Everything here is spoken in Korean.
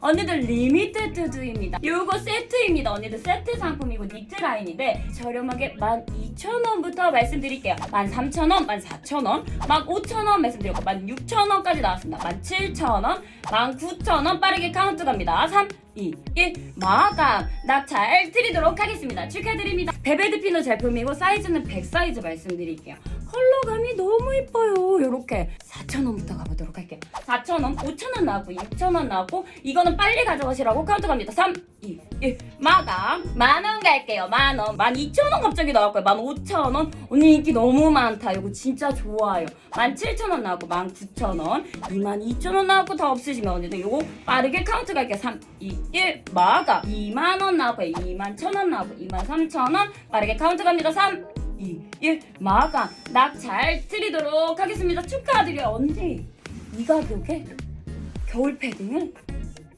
언니들 리미테드입니다. 요거 세트입니다. 언니들 세트 상품이고 니트 라인인데 저렴하게 12,000원부터 말씀드릴게요. 13,000원, 14,000원, 15,000원 말씀드렸고 16,000원까지 나왔습니다. 17,000원, 19,000원 빠르게 카운트 갑니다. 3, 2, 1 마감 낙찰 드리도록 하겠습니다. 축하드립니다. 베베드 피노 제품이고 사이즈는 100 사이즈 말씀드릴게요. 컬러감이 너무 이뻐요. 요렇게 4,000원부터 가보도록 할게요. 4,000원, 5,000원 나왔고 6,000원 나왔고 이거는 빨리 가져가시라고 카운트 갑니다. 3, 2, 1 마감 만 원 갈게요. 만원 12,000원 갑자기 나왔고요. 15,000원 언니 인기 너무 많다. 이거 진짜 좋아요. 17,000원 나왔고 19,000원 22,000원 나왔고 더 없으시면 언니들 요거 빠르게 카운트 갈게요. 3, 2, 1 마감 2만 원 나왔고요. 21,000원 나왔고 23,000원 빠르게 카운트 갑니다. 3, 2, 1 마감 낙찰 드리도록 하겠습니다. 축하드려요. 언니 이 가격에 겨울 패딩을